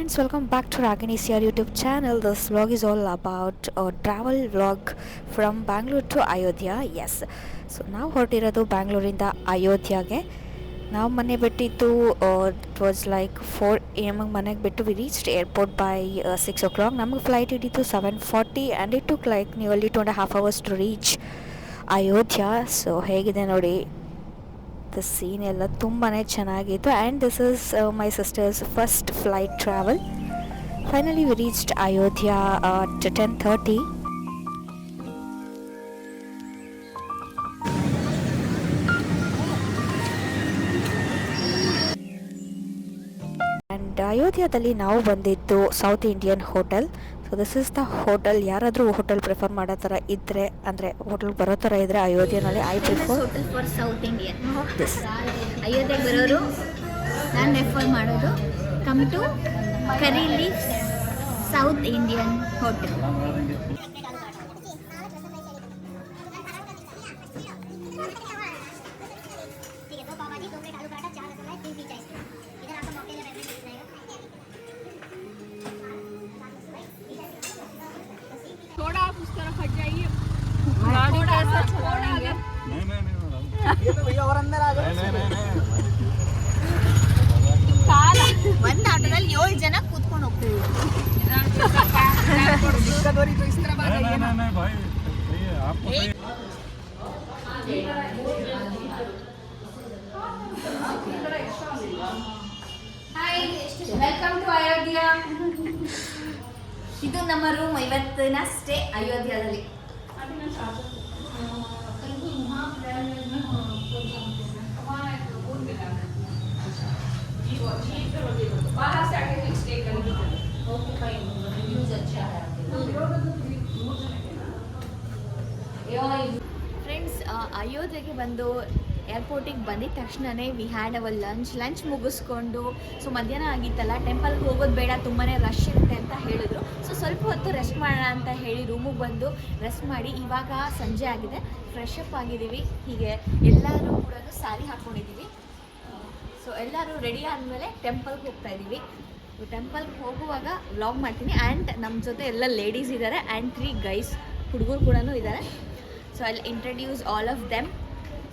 friends, welcome back to Ragini's YouTube channel. This vlog is all about a travel vlog from Bangalore to Ayodhya. Yes, so ನಾವು ಹೊರಟಿರೋದು ಬ್ಯಾಂಗ್ಳೂರಿಂದ ಅಯೋಧ್ಯೆಗೆ ನಾವು ಮನೆ ಬಿಟ್ಟಿದ್ದು it was like four A M ಮನೆಗೆ ಬಿಟ್ಟು we reached airport by six o'clock ನಮಗೆ flight ಹಿಡಿತು seven forty and it took like nearly two and half hours to reach Ayodhya so ಹೇಗಿದೆ ನೋಡಿ. ದ ಸೀನ್ ಎಲ್ಲ ತುಂಬಾ ಚೆನ್ನಾಗಿತ್ತು. And this is my sister's first flight travel finally we reached Ayodhya at ten thirty and ಅಯೋಧ್ಯದಲ್ಲಿ ನಾವು ಬಂದಿದ್ದು south Indian hotel so this is the hotel ಯಾರಾದರೂ hotel prefer ಮಾಡೋ ಥರ ಇದ್ದರೆ ಅಂದರೆ ಹೋಟೆಲ್ ಬರೋ ಥರ ಇದ್ದರೆ ಅಯೋಧ್ಯೆಯಲ್ಲಿ I prefer hotel for south Indian ಅಯೋಧ್ಯೆಗೆ ಬರೋರು ನಾನು ರೆಫರ್ ಮಾಡೋದು come to curry south Indian hotel ಒಂದ್ ಆಟೋದಲ್ಲಿ ಏಳು ಜನ ಕೂತ್ಕೊಂಡು ಹೋಗ್ತೀವಿ ವೆಲ್ಕಮ್ ಟು ಅಯೋಧ್ಯ ಇದು ನಮ್ಮ ರೂಮ್ ಇವತ್ತಿನ ಸ್ಟೇ ಅಯೋಧ್ಯದಲ್ಲಿ नहीं ना नहीं नहीं भाई सही है आपको सही ವೆಲ್ಕಮ್ ಟು ಅಯೋಧ್ಯ ಇದು ನಮ್ಮ ರೂಮ್ ಇವತ್ತಿನ ಸ್ಟೇ ಅಯೋಧ್ಯದಲ್ಲಿ ಫ್ರೆಂಡ್ಸ್ ಅಯೋಧ್ಯೆಗೆ ಬಂದು ಏರ್ಪೋರ್ಟಿಗೆ ಬಂದಿದ ತಕ್ಷಣವೇ we had our lunch lunch ಮುಗಿಸ್ಕೊಂಡು ಸೊ ಮಧ್ಯಾಹ್ನ ಆಗಿತ್ತಲ್ಲ ಟೆಂಪಲ್ಗೆ ಹೋಗೋದು ಬೇಡ ತುಂಬಾ ರಶ್ ಇರುತ್ತೆ ಅಂತ ಹೇಳಿದ್ರು ಸೊ ಸ್ವಲ್ಪ ಹೊತ್ತು ರೆಸ್ಟ್ ಮಾಡೋಣ ಅಂತ ಹೇಳಿ ರೂಮಿಗೆ ಬಂದು ರೆಸ್ಟ್ ಮಾಡಿ ಇವಾಗ ಸಂಜೆ ಆಗಿದೆ ಫ್ರೆಶ್ ಅಪ್ ಆಗಿದ್ದೀವಿ ಹೀಗೆ ಎಲ್ಲರೂ ಕೂಡ ಸ್ಯಾರಿ ಹಾಕ್ಕೊಂಡಿದ್ದೀವಿ ಸೊ ಎಲ್ಲರೂ ರೆಡಿ ಆದಮೇಲೆ ಟೆಂಪಲ್ಗೆ ಹೋಗ್ತಾ ಇದ್ದೀವಿ. ಟೆಂಪಲ್ಗೆ ಹೋಗುವಾಗ ವ್ಲಾಗ್ ಮಾಡ್ತೀನಿ. ಆ್ಯಂಡ್ ನಮ್ಮ ಜೊತೆ ಎಲ್ಲ ಲೇಡೀಸ್ ಇದ್ದಾರೆ ಆ್ಯಂಡ್ ತ್ರೀ ಗೈಸ್ ಹುಡುಗರು ಕೂಡ ಇದ್ದಾರೆ ಸೊ ಅಲ್ಲಿ introduce all of them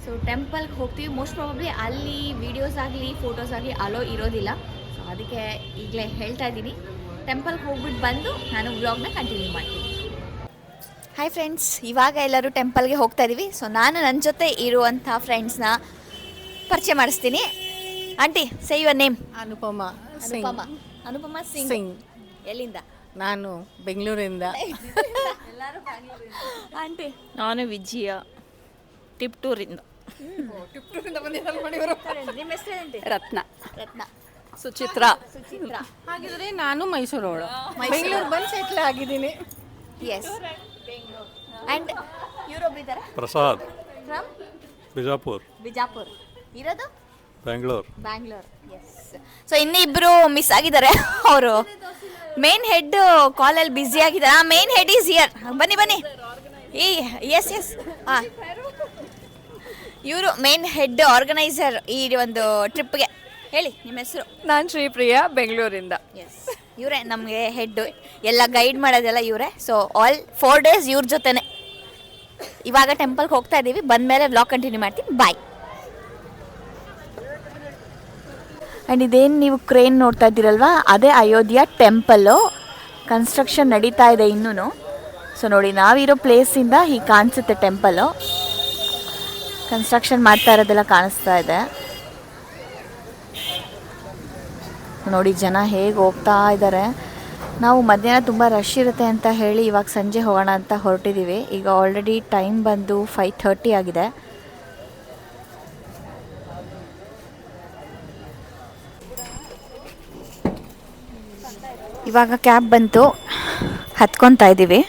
so ಟೆಂಪಲ್ಗೆ ಹೋಗ್ತೀವಿ. ಮೋಸ್ಟ್ ಪ್ರಾಬಬ್ಲಿ ಅಲ್ಲಿ ವೀಡಿಯೋಸ್ ಆಗಲಿ ಫೋಟೋಸ್ ಆಗಲಿ ಅಲೋ ಇರೋದಿಲ್ಲ. ಸೊ ಅದಕ್ಕೆ ಈಗಲೇ ಹೇಳ್ತಾ ಇದ್ದೀನಿ. ಟೆಂಪಲ್ಗೆ ಹೋಗ್ಬಿಟ್ಟು ಬಂದು ನಾನು ವ್ಲಾಗ್ನ ಕಂಟಿನ್ಯೂ ಮಾಡ್ತೀನಿ. ಹಾಯ್ ಫ್ರೆಂಡ್ಸ್ ಇವಾಗ ಎಲ್ಲರೂ ಟೆಂಪಲ್ಗೆ ಹೋಗ್ತಾ ಇದ್ದೀವಿ ಸೊ ನಾನು ನನ್ನ ಜೊತೆ ಇರುವಂಥ ಫ್ರೆಂಡ್ಸ್ನ ಪರಿಚಯ ಮಾಡಿಸ್ತೀನಿ. Aunty say your name Anupama Anupama Anupama Singh Singh ಎಲ್ಲಿಂದ? ನಾನು ಬೆಂಗಳೂರಿಂದ. ಆಂಟಿ ನಾನು ವಿಜಯ ಟಿಪ್ಟೂರಿಂದ ನಿಮ್ಮ ಹೆಸರು ಆಂಟಿ ರತ್ನ. ರತ್ನ. ಸುಚಿತ್ರ. ಸುಚಿತ್ರ. ಹಾಗಿದ್ರೆ ನಾನು ಮೈಸೂರವಳು. ಬೆಂಗಳೂರು ಬಂದು ಸೆಟ್ಲ್ ಆಗಿದ್ದೀನಿ. Yes and Europe Prasad. From Bijapur. Bijapur. ಇರೋದು? ಬ್ಯಾಂಗ್ಳೂರ್ ಬ್ಯಾಂಗ್ಳೂರ್ ಎಸ್ ಸೊ ಇನ್ನಿಬ್ರು ಮಿಸ್ ಆಗಿದ್ದಾರೆ ಅವರು. ಮೇನ್ ಹೆಡ್ ಕಾಲಲ್ಲಿ ಬ್ಯುಸಿ ಆಗಿದ್ದಾರೆ. ಆ ಮೇನ್ ಹೆಡ್ ಈಸ್ ಹಿಯರ್ ಬನ್ನಿ ಬನ್ನಿ. ಈ ಎಸ್ ಎಸ್ ಹಾಂ ಇವರು ಮೇನ್ ಹೆಡ್ ಆರ್ಗನೈಸರ್ ಈ ಒಂದು ಟ್ರಿಪ್ಗೆ ಹೇಳಿ ನಿಮ್ಮ ಹೆಸರು? ನಾನು ಶ್ರೀಪ್ರಿಯಾ ಬೆಂಗಳೂರಿಂದ. ಎಸ್ ಇವರೇ ನಮಗೆ ಹೆಡ್ ಎಲ್ಲ ಗೈಡ್ ಮಾಡೋದೆಲ್ಲ ಇವರೇ. ಸೊ ಆಲ್ ಫೋರ್ ಡೇಸ್ ಇವ್ರ ಜೊತೆನೆ. ಇವಾಗ ಟೆಂಪಲ್ಗೆ ಹೋಗ್ತಾ ಇದ್ದೀವಿ ಬಂದಮೇಲೆ ಬ್ಲಾಗ್ ಕಂಟಿನ್ಯೂ ಮಾಡ್ತೀನಿ. ಬಾಯ್ ಆ್ಯಂಡ್ ಇದೇನು ನೀವು ಕ್ರೇನ್ ನೋಡ್ತಾ ಇದ್ದೀರಲ್ವಾ? ಅದೇ ಅಯೋಧ್ಯ ಟೆಂಪಲ್ಲು ಕನ್ಸ್ಟ್ರಕ್ಷನ್ ನಡೀತಾ ಇದೆ ಇನ್ನೂ ಸೊ ನೋಡಿ, ನಾವಿರೋ ಪ್ಲೇಸಿಂದ ಹೀಗೆ ಕಾಣಿಸುತ್ತೆ ಟೆಂಪಲ್ಲು ಕನ್ಸ್ಟ್ರಕ್ಷನ್ ಮಾಡ್ತಾ ಇರೋದೆಲ್ಲ ಕಾಣಿಸ್ತಾ ಇದೆ. ನೋಡಿ, ಜನ ಹೇಗೆ ಹೋಗ್ತಾ ಇದ್ದಾರೆ ನಾವು ಮಧ್ಯಾಹ್ನ ತುಂಬ ರಶ್ ಇರುತ್ತೆ ಅಂತ ಹೇಳಿ ಇವಾಗ ಸಂಜೆ ಹೋಗೋಣ ಅಂತ ಹೊರಟಿದ್ದೀವಿ ಈಗ ಆಲ್ರೆಡಿ ಟೈಮ್ ಬಂದು ಫೈವ್ ಥರ್ಟಿ ಆಗಿದೆ. ಇವಾಗ ಕ್ಯಾಬ್ ಬಂತು. ಹತ್ಕೊತಾ ಇದ್ದೀವಿ.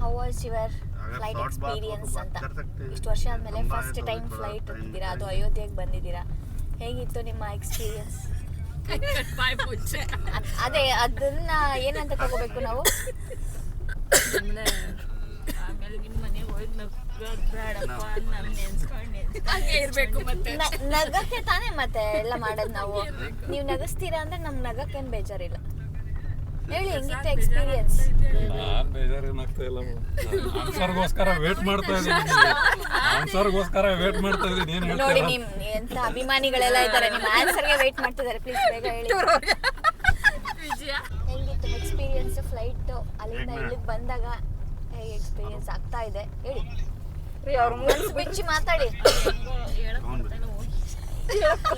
How was ಫ್ಲೈಟ್ ಎಕ್ಸ್ಪೀರಿಯನ್ಸ್ ಅಂತ. ಇಷ್ಟು ವರ್ಷ ಆದಮೇಲೆ ಫಸ್ಟ್ ಟೈಮ್ ಫ್ಲೈಟ್ ಹೋಗಿದ್ದೀರಾ ಅದು ಅಯೋಧ್ಯೆಗೆ ಬಂದಿದ್ದೀರಾ? ಹೇಗಿತ್ತು ನಿಮ್ಮ ಎಕ್ಸ್ಪೀರಿಯನ್ಸ್ ಅದೇ ಅದನ್ನ ಏನಂತ ತಗೋಬೇಕು ನಾವು? ನಗಕ್ಕೆ ತಾನೇ ಮತ್ತೆ ಎಲ್ಲ ಮಾಡೋದು ನಾವು. ನೀವು ನಗಸ್ತೀರಾ ಅಂದ್ರೆ ನಮ್ಗೆ ನಗಕ್ಕೇನು ಬೇಜಾರಿಲ್ಲ. ಹೇಳಿ ಹೆಂಗಿತ್ತು ಎಕ್ಸ್ಪೀರಿಯನ್ಸ್ ನಾನ್ ಬೇಜಾರೇನಾಗ್ತಾ ಇಲ್ಲ ಆನ್ಸರ್ಗೋಸ್ಕರ ವೇಟ್ ಮಾಡ್ತಾ ಇದ್ದೀನಿ ಆನ್ಸರ್ಗೋಸ್ಕರ ವೇಟ್ ಮಾಡ್ತಾ ಇದ್ದೀನಿ ಏನ್ ನೋಡಿ ಹೇಳ್ತೀರಾ ನಿಮ್ ಎಂತ ಅಭಿಮಾನಿಗಳೆಲ್ಲ ಇದ್ದಾರೆ. ನಿಮ್ಮ ಆನ್ಸರ್ಗೆ ವೇಟ್ ಮಾಡ್ತಿದ್ದಾರೆ. ಪ್ಲೀಸ್ ಬೇಗ ಹೇಳಿ. ಹೆಂಗಿತ್ತು ಎಕ್ಸ್ಪೀರಿಯನ್ಸ್ ಫ್ಲೈಟ್ ಅಲ್ಲಿಂದ ಇಲ್ಲಿಗೆ ಬಂದಾಗ ಹೇಗೆ ಎಕ್ಸ್ಪೀರಿಯನ್ಸ್ ಆಗ್ತಾ ಇದೆ? ಹೇಳಿ. ಮನ್ಸ್ ಬಿಚ್ಚಿ ಮಾತಾಡಿ.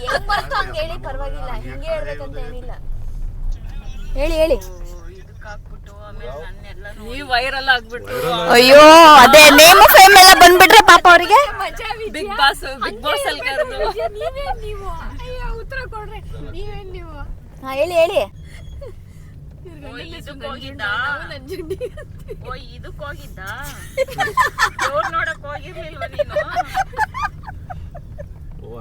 ಹೆಂಗ್ ಬರ್ತೋ? ಹಂಗೆ ಹೇಳಿ ಪರವಾಗಿಲ್ಲ. ಹಿಂಗೆ ಹೇಳ್ಬೇಕಂತ ಏನಿಲ್ಲ. ಹೇಳಿ ಹೇಳಿ. ವೈರಲ್ ಆಗ್ಬಿಟ್ಟು ಅಯ್ಯೋ ಅದೇ ನೇಮ್ ಫೇಮ್ ಎಲ್ಲ ಬಂದ್ಬಿಟ್ರೆ ಪಾಪ ಅವರಿಗೆ. ಬಿಗ್ ಬಾಸ್ ಬಿಗ್ ಬಾಸ್ ಅಲ್ಲಿ ನೀವು. ಹಾ ಹೇಳಿ ಹೇಳಿ. ಇದಕ್ ಹೋಗಿದ್ದ? ಹೋಗಿದ್ದ? ನೋಡಕ್ ಹೋಗಿರ್ಲಿಲ್ವ ನೀನು? ಓ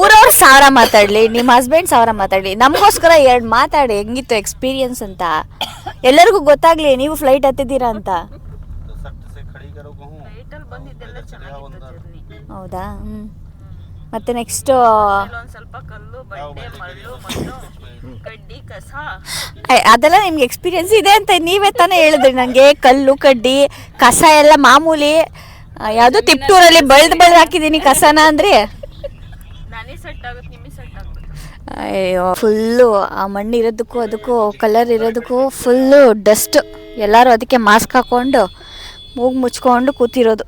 ಊರವ್ರು. ಸಾವಿರ ಮಾತಾಡ್ಲಿ ನಿಮ್ಮ ಹಸ್ಬೆಂಡ್ ಸಾವಿರ ಮಾತಾಡ್ಲಿ. ನಮಗೋಸ್ಕರ ಎರಡು ಮಾತಾಡಿ ಹೆಂಗಿತ್ತು ಎಕ್ಸ್ಪೀರಿಯನ್ಸ್ ಅಂತ. ಎಲ್ಲರಿಗೂ ಗೊತ್ತಾಗ್ಲಿ ನೀವು ಫ್ಲೈಟ್ ಹತ್ತಿದ್ದೀರಾ ಅಂತ. ಹೌದಾ? ಹ್ಮ್. ಮತ್ತೆ ನೆಕ್ಸ್ಟ್ ಸ್ವಲ್ಪ ಕಲ್ಲು ಮರಳು ಮಣ್ಣು. ಕಡ್ಡಿ ಕಸ. ಅದೆಲ್ಲ ನಿಮ್ಗೆ ಎಕ್ಸ್ಪೀರಿಯನ್ಸ್ ಇದೆ ಅಂತ ನೀವೇ ತಾನೇ ಹೇಳಿದ್ರಿ. ನನಗೆ ಕಲ್ಲು ಕಡ್ಡಿ ಕಸ ಎಲ್ಲ ಮಾಮೂಲಿ ಯಾವ್ದು ತಿಪ್ಟೂರಲ್ಲಿ ಬಳ್ದ್ ಬಳ್ದ್ ಹಾಕಿದ್ದೀನಿ ಕಸನ ಅಂದ್ರೆ. ನಾನೇ ಸೆಟ್ ಆಗುತ್ತೆ ನಿಮಗೆ ಸೆಟ್ ಆಗುತ್ತೆ. ಅಯ್ಯೋ ಫುಲ್ಲು ಆ ಮಣ್ಣು ಇರೋದಕ್ಕೂ ಅದಕ್ಕೂ ಕಲರ್ ಇರೋದಕ್ಕೂ ಫುಲ್ಲು ಡಸ್ಟ್. ಎಲ್ಲರೂ ಅದಕ್ಕೆ ಮಾಸ್ಕ್ ಹಾಕೊಂಡು ಮೂಗು ಮುಚ್ಕೊಂಡು ಕೂತಿರೋದು.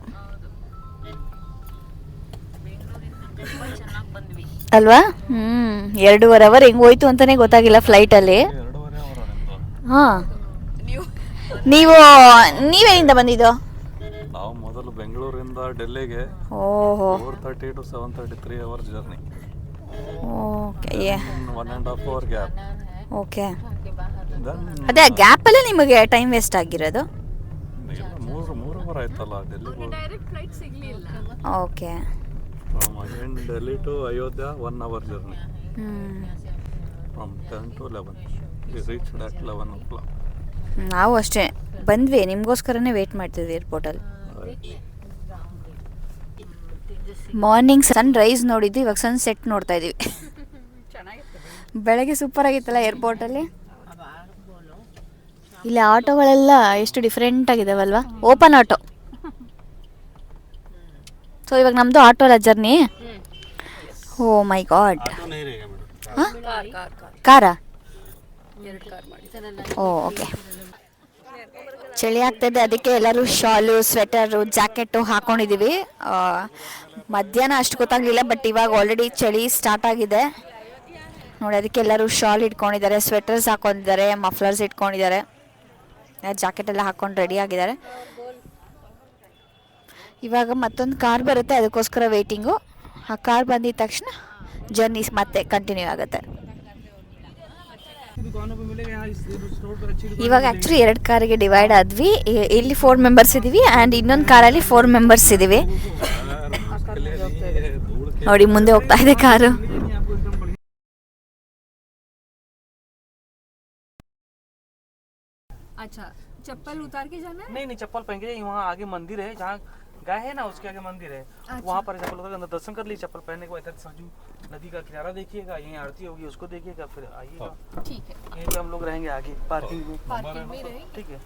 ಅಲ್ವಾ? ಹ್ಮ್. ಎರಡೂವರೆ ಅವರ್ ಹೆಂಗ್ ಹೋಯ್ತು ಅಂತಾನೆ ಗೊತ್ತಾಗಿಲ್ಲ ಫ್ಲೈಟ್ ಅಲ್ಲಿ. ಹಾ. ನೀವು ನೀವೇನಿಂದ ಬಂದಿದ್ದು? ನಾವು ಮೊದಲು ಬೆಂಗಳೂರಿಂದ ಡೆಲ್ಲಿಗೆ ಓಹೋ. Four thirty to seven thirty three hour journey okay one and half hour gap okay ಅದೇ ಗ್ಯಾಪ್ ಗ್ಯಾಪಲ್ಲೇ ನಿಮಗೆ ಟೈಮ್ ವೇಸ್ಟ್ ಆಗಿರೋದು? ಮೂರು ಮೂರು ಅವರ್ ಆಯ್ತಲ್ಲ ಡೆಲ್ಲಿಗೆ okay from again Delhi to Ayodhya one hour journey hmm from ten to eleven reach at eleven o'clock ನಾವು ಅಷ್ಟೇ. ಬಂದ್ವಿ ನಿಮಗೋಸ್ಕರನೇ ವೇಟ್ ಮಾಡ್ತಿದ್ವಿ ಏರ್ಪೋರ್ಟಲ್ಲಿ ಮಾರ್ನಿಂಗ್ ಸನ್ ರೈಸ್ ನೋಡಿದ್ವಿ ಇವಾಗ ಸನ್ ಸೆಟ್ ನೋಡ್ತಾ ಇದೀವಿ ಬೆಳಗ್ಗೆ ಸೂಪರ್ ಆಗಿತ್ತಲ್ಲ ಏರ್ಪೋರ್ಟಲ್ಲಿ ಇಲ್ಲಿ ಆಟೋಗಳೆಲ್ಲ ಎಷ್ಟು ಡಿಫ್ರೆಂಟ್ ಆಗಿದಾವಲ್ವಾ? ಓಪನ್ ಆಟೋ ಸೊ ಇವಾಗ ನಮ್ದು ಆಟೋ ಅಲ್ಲ ಜರ್ನಿ ಓ ಮೈ ಗಾಡ್ ಕಾರಾ ಓ ಓಕೆ ಚಳಿ ಆಗ್ತದೆ ಅದಕ್ಕೆ ಎಲ್ಲರೂ ಶಾಲು ಸ್ವೆಟರು ಜಾಕೆಟು ಹಾಕೊಂಡಿದ್ದೀವಿ ಮಧ್ಯಾಹ್ನ ಅಷ್ಟು ಗೊತ್ತಾಗಲಿಲ್ಲ ಬಟ್ ಇವಾಗ ಆಲ್ರೆಡಿ ಚಳಿ ಸ್ಟಾರ್ಟ್ ಆಗಿದೆ. ನೋಡಿ ಅದಕ್ಕೆ ಎಲ್ಲರೂ ಶಾಲ್ ಇಟ್ಕೊಂಡಿದ್ದಾರೆ ಸ್ವೆಟರ್ಸ್ ಹಾಕೊಂಡಿದ್ದಾರೆ ಮಫ್ಲರ್ಸ್ ಇಟ್ಕೊಂಡಿದ್ದಾರೆ. ಜಾಕೆಟ್ ಎಲ್ಲ ಹಾಕೊಂಡು ರೆಡಿ ಆಗಿದ್ದಾರೆ. ಇವಾಗ ಮತ್ತೊಂದು ಕಾರ್ ಬರುತ್ತೆ ಅದಕ್ಕೋಸ್ಕರ ವೆಯ್ಟಿಂಗು ಆ ಕಾರ್ ಬಂದಿದ ತಕ್ಷಣ ಜರ್ನಿ ಮತ್ತೆ ಕಂಟಿನ್ಯೂ ಆಗುತ್ತೆ दुकानों पे मिलेगा यहाँ इस रोड पर अच्छी ಇವಾಗ ಆ್ಯಕ್ಚುಲಿ ಎರಡು ಕಾರಿಗೆ ಡಿವೈಡ್ ಆದ್ವಿ ಇ- ಇಲ್ಲಿ ಫೋರ್ ಮೆಂಬರ್ಸ್ ಇದ್ದೀವಿ ಆ್ಯಂಡ್ ಇನ್ನೊಂದು ಕಾರಲ್ಲಿ ಫೋರ್ ಮೆಂಬರ್ಸ್ ಇದ್ದೀವಿ ನೋಡಿ ಮುಂದೆ ಹೋಗ್ತಾ ಇದೆ ಕಾರು आपको एकदम बढ़िया अच्छा चप्पल उतार के जाना नहीं नहीं चप्पल पहन के जाइए वहाँ आगे मंदिर है जहाँ गाय है ना उसके आगे मंदिर है। वहाँ पर चप्पल उतर अंदर दर्शन कर लिए चप्पल पहनने के बाद इधर सरजू नदी का किनारा देखिएगा यहीं आरती होगी उसको देखिएगा फिर आइएगा। ठीक है। यहीं पे हम लोग रहेंगे आगे पार्किंग में। पार्किंग में ठीक है।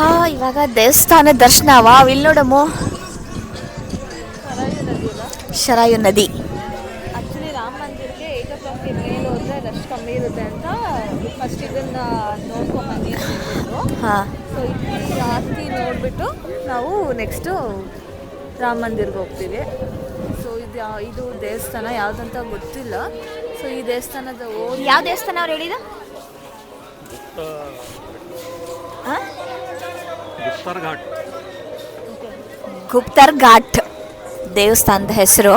ಹಾ ಇವಾಗ ದೇವಸ್ಥಾನ ದರ್ಶನ. ವಾವ್ ಇಲ್ಲಿ ನೋಡಮ್ಮ. ಶರಾಯು ನದಿ. ಆಕ್ಚುಲಿ ರಾಮ ಮಂದಿರಕ್ಕೆ ಏಟ್ ಓ ಕ್ಲಾಕ್ಗೆ ಮೇಲೆ ಹೋದ್ರೆ ರಶ್ ಕಮ್ಮಿ ಇರುತ್ತೆ ಅಂತ ಫಸ್ಟ್ ಇದನ್ನ ನೋಡ್ಕೊಂಬನ್ನಿ ಹಾ. ಸೊ ಇಲ್ಲಿ ಜಾಸ್ತಿ ನೋಡಿಬಿಟ್ಟು ನಾವು ನೆಕ್ಸ್ಟು ರಾಮ ಮಂದಿರ್ಗೆ ಹೋಗ್ತೀವಿ. ಸೊ ಇದು ಇದು ದೇವಸ್ಥಾನ ಯಾವುದಂತ ಗೊತ್ತಿಲ್ಲ. ಸೊ ಈ ದೇವಸ್ಥಾನದ ಓ ಯಾವ ದೇವಸ್ಥಾನ ಅವ್ರು ಹೇಳಿದ ಗುಪ್ತರ್ ಘಾಟ್ ದೇವಸ್ಥಾನದ ಹೆಸರು.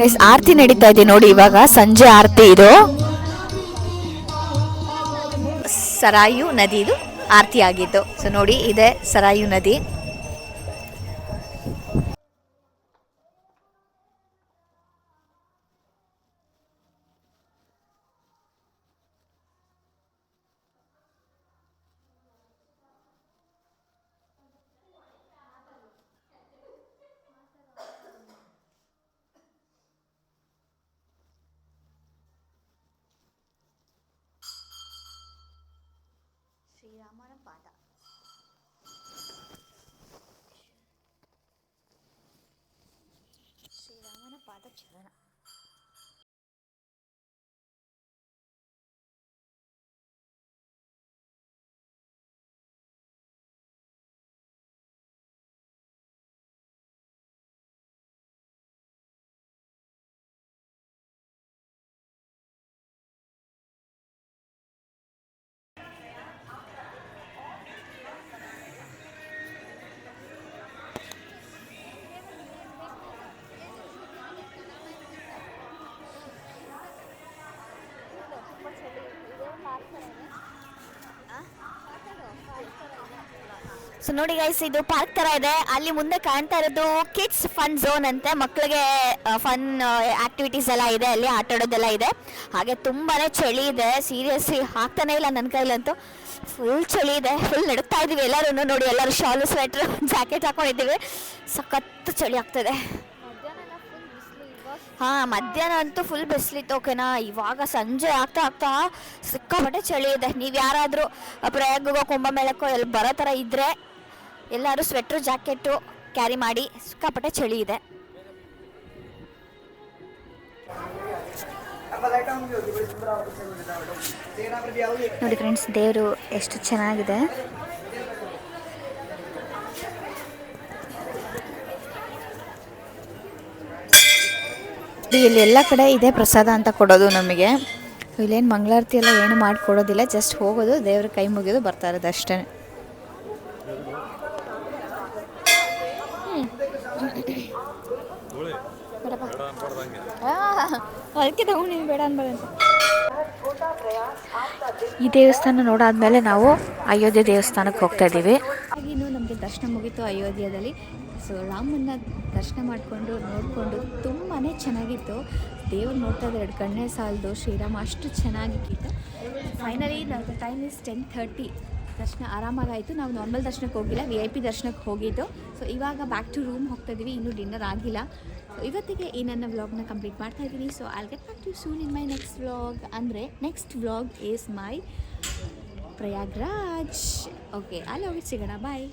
ಗೈಸ್ ಆರತಿ ನಡೀತಾ ಇದೆ ನೋಡಿ, ಇವಾಗ ಸಂಜೆ ಆರತಿ ಇದು. ಸರಾಯು ನದಿ ಇದು ಆರತಿ ಆಗಿದ್ದು ಸೊ ನೋಡಿ, ಇದೆ ಸರಾಯು ನದಿ. আমার বাধা శ్రీరాముని పాద చరణ ಸೊ ನೋಡಿ ಗೈಸ್ ಇದು ಪಾರ್ಕ್ ತರ ಇದೆ. ಅಲ್ಲಿ ಮುಂದೆ ಕಾಣ್ತಾ ಇರೋದು ಕಿಡ್ಸ್ ಫನ್ ಝೋನ್ ಅಂತೆ. ಮಕ್ಕಳಿಗೆ ಫನ್ ಆಕ್ಟಿವಿಟೀಸ್ ಎಲ್ಲ ಇದೆ. ಅಲ್ಲಿ ಆಟ ಆಡೋದೆಲ್ಲ ಇದೆ. ಹಾಗೆ ತುಂಬಾನೇ ಚಳಿ ಇದೆ. ಸೀರಿಯಸ್ಲಿ ಆಗ್ತಾನೆ ಇಲ್ಲ ನನ್ನ ಕೈಲಂತೂ. ಫುಲ್ ಚಳಿ ಇದೆ. ಫುಲ್ ನಡುಕ್ತಾ ಇದೀವಿ ಎಲ್ಲರೂ ನೋಡಿ ಎಲ್ಲರೂ ಶಾಲು ಸ್ವೆಟ್ರ್ ಜಾಕೆಟ್ ಹಾಕೊಂಡಿದ್ದೀವಿ. ಸಖತ್ತು ಚಳಿ ಆಗ್ತದೆ ಹಾ ಮಧ್ಯಾಹ್ನ ಅಂತೂ ಫುಲ್ ಬಿಸಿಲಿತ್ತು ಓಕೆನಾ? ಇವಾಗ ಸಂಜೆ ಆಗ್ತಾ ಆಗ್ತಾ ಸಿಕ್ಕಾಪಟ್ಟೆ ಚಳಿ ಇದೆ. ನೀವು ಯಾರಾದರೂ ಪ್ರಯಾಗೋ ಕುಂಭಮೇಳಕ್ಕೋ ಎಲ್ಲಿ ಬರೋ ಥರ ಇದ್ದರೆ ಎಲ್ಲರೂ ಸ್ವೆಟ್ರು ಜಾಕೆಟು ಕ್ಯಾರಿ ಮಾಡಿ ಸಿಕ್ಕಾಪಟ್ಟೆ ಚಳಿ ಇದೆ. ನೋಡಿ ಫ್ರೆಂಡ್ಸ್ ದೇವರು ಎಷ್ಟು ಚೆನ್ನಾಗಿದೆ. ಇಲ್ಲಿ ಎಲ್ಲ ಕಡೆ ಇದೆ ಪ್ರಸಾದ ಅಂತ ಕೊಡೋದು ನಮಗೆ. ಇಲ್ಲೇನು ಮಂಗಳಾರತಿ ಎಲ್ಲ ಏನು ಮಾಡಿಕೊಡೋದಿಲ್ಲ ಜಸ್ಟ್ ಹೋಗೋದು, ದೇವ್ರ ಕೈ ಮುಗಿದು ಬರ್ತಾ ಇರೋದು ಅಷ್ಟೇ. ಅದಕ್ಕೆ ತಗೊಂಡು ನೀನು ಬೇಡ ಅನ್ಬೇಡ ಈ ದೇವಸ್ಥಾನ ನೋಡಾದ್ಮೇಲೆ ನಾವು ಅಯೋಧ್ಯೆ ದೇವಸ್ಥಾನಕ್ಕೆ ಹೋಗ್ತಾ ಇದ್ದೀವಿ. ಇನ್ನು ನಮಗೆ ದರ್ಶನ ಮುಗೀತು ಅಯೋಧ್ಯೆಯಲ್ಲಿ. ಸೊ ರಾಮನ್ನ ದರ್ಶನ ಮಾಡಿಕೊಂಡು ನೋಡಿಕೊಂಡು ತುಂಬಾ ಚೆನ್ನಾಗಿತ್ತು. ದೇವ್ರು ನೋಡ್ತಾ ಇದ್ದಾರೆ. ಎರಡು ಕಣ್ಣೇ ಸಾಲದು. ಶ್ರೀರಾಮ ಅಷ್ಟು ಚೆನ್ನಾಗಿತ್ತು ಫೈನಲಿ ನಮ್ಮದು ಟೈಮ್ ಇಸ್ ಟೆನ್ ಥರ್ಟಿ ದರ್ಶನ ಆರಾಮಾಗಾಯಿತು. ನಾವು ನಾರ್ಮಲ್ ದರ್ಶನಕ್ಕೆ ಹೋಗಿಲ್ಲ. ವಿ ಐ ಪಿ ದರ್ಶನಕ್ಕೆ ಹೋಗಿದ್ದು. ಸೊ ಇವಾಗ ಬ್ಯಾಕ್ ಟು ರೂಮ್ ಹೋಗ್ತಾ ಇದ್ದೀವಿ. ಇನ್ನೂ ಡಿನ್ನರ್ ಆಗಿಲ್ಲ. ಇವತ್ತಿಗೆ ಈ ನನ್ನ ವ್ಲಾಗ್ನ ಕಂಪ್ಲೀಟ್ ಮಾಡ್ತಾ ಇದ್ದೀನಿ. So I'll get back to soon in my next vlog ಅಂದರೆ next vlog is my Prayagraj okay ಅಲ್ಲಿ ಹೋಗಿ ಸಿಗೋಣ ಬಾಯ್